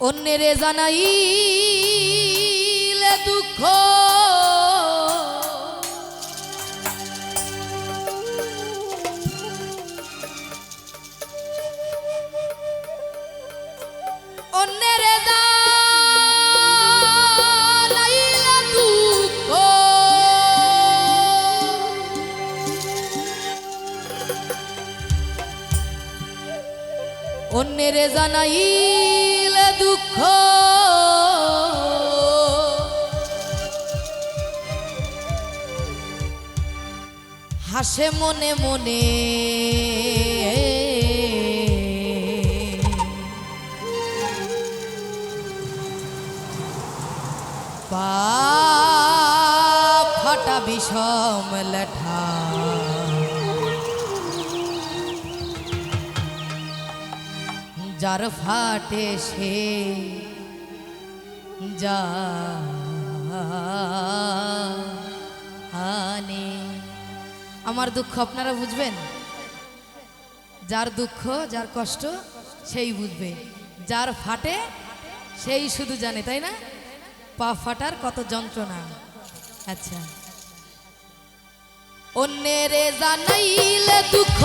অন্যেরে জানাইলে দুঃখ। অন্যেরে জানাইলে হাসে মনে মনে। পা ফাটা বিষম লেঠা। যার ফাটে সে যা আমার দুঃখ আপনারা বুঝবেন? যার দুঃখ, যার কষ্ট, সেই বুঝবে। যার ফাটে, সেই শুধু জানে, তাই না? পা ফাটার কত যন্ত্রণা। আচ্ছা। অন্যের জানাইলে দুঃখ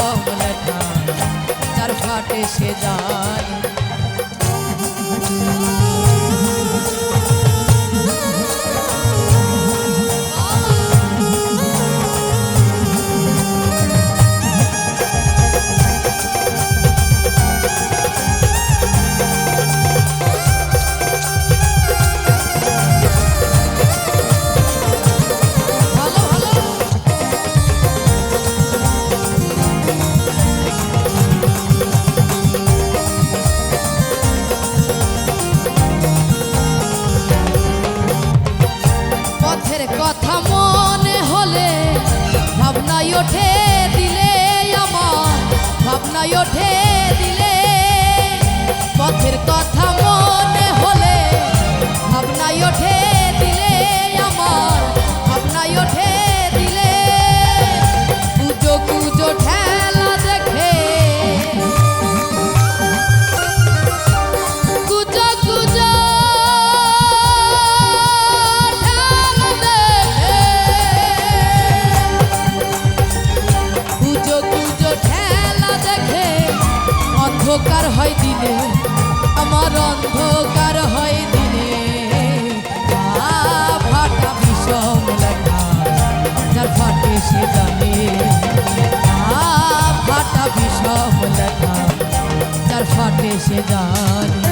বিষম লেখা সে জানে ওঠে অন্ধকার হয় দিনে, আমার অন্ধকার হয় দিনে। ফাটা বিষম লেখা ফাটে সে জানে ফাটা বিষম লেখা ফাটে সে জানে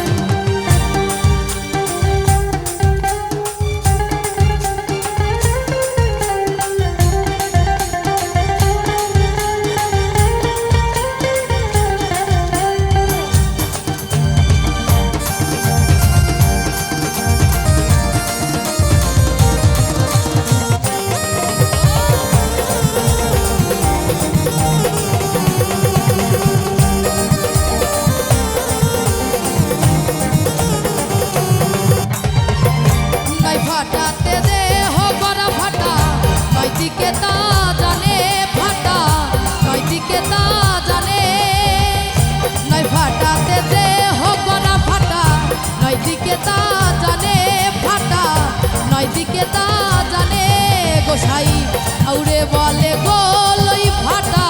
বলে বলই ভাটা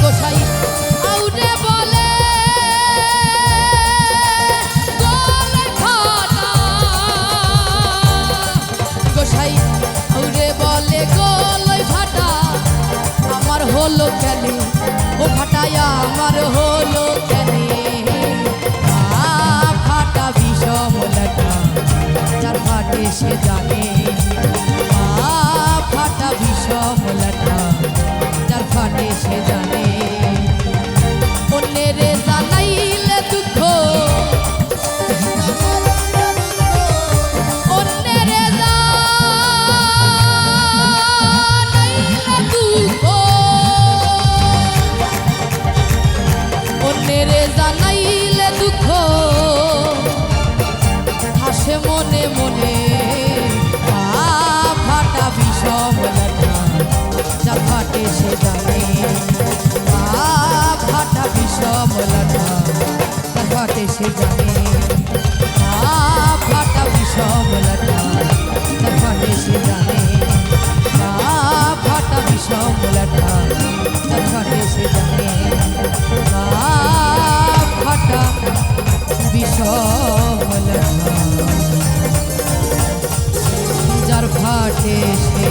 গোসাই আউটে বলে বলে ভাটা গোসাই আউটে বলে, গলই ভাটা আমার হলো কেনে, ও ভাটায় আমার হলো কেনে। ফাটা বিষম লটা যার ফাটে সে জানে। কমলাটা যার ফাটে সে জানে অন্যের জানাইলে দুঃখ জানাইলে দুঃখ আসে মনে মনে সে জানে। ফাটা বিষম লেখা যার ফাটে সে জানে। ফাটা বিষম লেখা যার ফাটে সে জানে। ফাটা বিষম লেখা যার ফাটে সে জানে। পা বিষম যার ফাটে সে